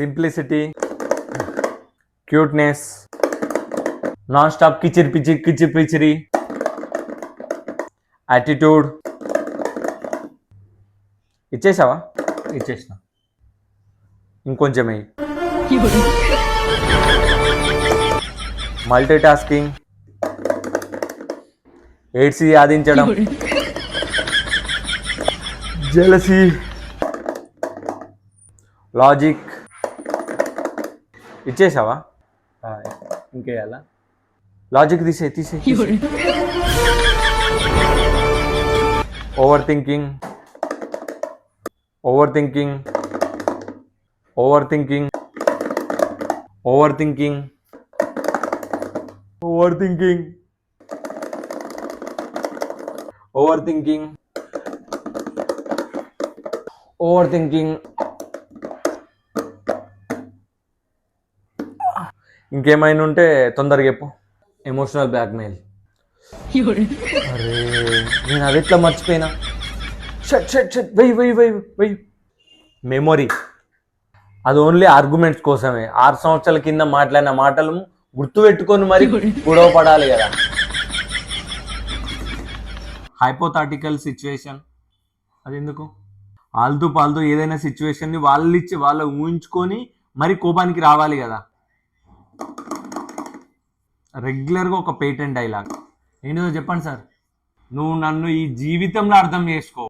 Simplicity cuteness nonstop కిచిరి పిచిరి కిచిరి పిచిరి యాటిట్యూడ్ ఇచ్చేసావా? ఇచ్చేసిన. ఇంకొంచెం మల్టీ టాస్కింగ్ ఎయిడ్స్ ఆదించడం. జలసి లాజిక్ ఇచ్చేసావా ఆ, ఇంకేయాలా లాజిక్ తీసే తీసే overthinking overthinking overthinking overthinking overthinking overthinking overthinking ఇంకేమైనా ఉంటే తొందరగా చెప్పు. ఎమోషనల్ బ్లాక్మెయిల్ అరే నేను అది ఎట్లా మర్చిపోయినా? షట్ షట్ షట్ వెయ్యి వెయ్యి వెయ్యి వెయ్యి. మెమొరీ అది ఓన్లీ ఆర్గ్యుమెంట్స్ కోసమే. ఆరు సంవత్సరాల కింద మాట్లాడిన మాటలు గుర్తు పెట్టుకొని మరి గొడవ పడాలి కదా. హైపోథాటికల్ సిచ్యువేషన్ అది ఎందుకు ఆల్తూ పాల్తూ ఏదైనా సిచ్యువేషన్ని వాళ్ళు ఇచ్చి వాళ్ళు ఊహించుకొని మరి కోపానికి రావాలి కదా. రెగ్యులర్గా ఒక పేటెంట్ డైలాగ్. ఏంటో చెప్పండి సార్. నువ్వు నన్ను ఈ జీవితంలో అర్థం చేసుకో.